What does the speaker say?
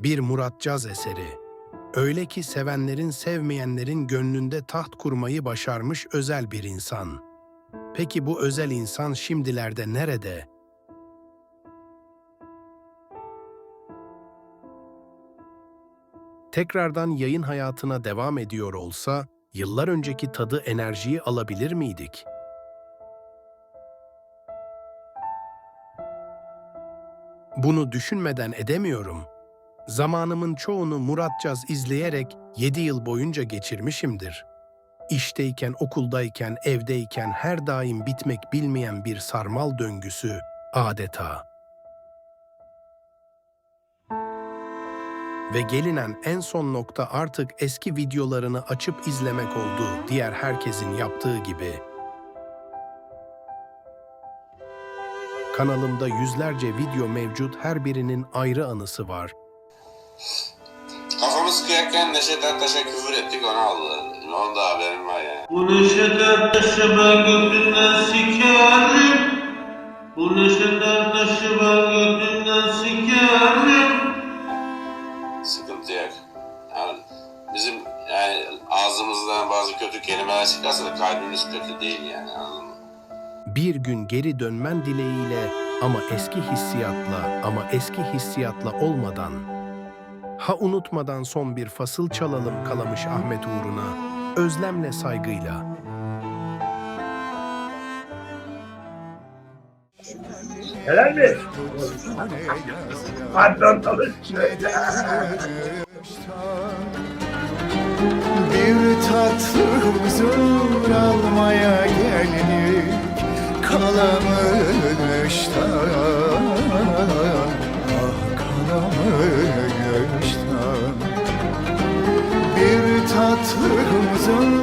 Bir Murat Caz eseri. Öyle ki sevenlerin sevmeyenlerin gönlünde taht kurmayı başarmış özel bir insan. Peki bu özel insan şimdilerde nerede? Tekrardan yayın hayatına devam ediyor olsa, yıllar önceki tadı enerjiyi alabilir miydik? Bunu düşünmeden edemiyorum. Zamanımın çoğunu Murat Caz izleyerek 7 yıl boyunca geçirmişimdir. İşteyken, okuldayken, evdeyken her daim bitmek bilmeyen bir sarmal döngüsü adeta. Ve gelinen en son nokta artık eski videolarını açıp izlemek oldu diğer herkesin yaptığı gibi. Kanalımda yüzlerce video mevcut, her birinin ayrı anısı var. Kafamız kıyakken Neşet Ertaş'a küfür ettik onu aldılar. Onun da haberim var yani. Bu Neşet Ertaş'ı ben götünden sikerim. Bu Neşet Ertaş'ı ben götünden sikerim. Sıkıntı yok. Yani bizim yani ağzımızdan bazı kötü kelimeler çıkarsa da kalbimiz kötü değil yani anladın mı? Bir gün geri dönmen dileğiyle ama eski hissiyatla ama eski hissiyatla olmadan. Ha unutmadan son bir fasıl çalalım kalamış Ahmet uğruna. Özlemle saygıyla. Helal mi? Çalış. Bir tatlı huzur almaya geldik Kalamıştan huzur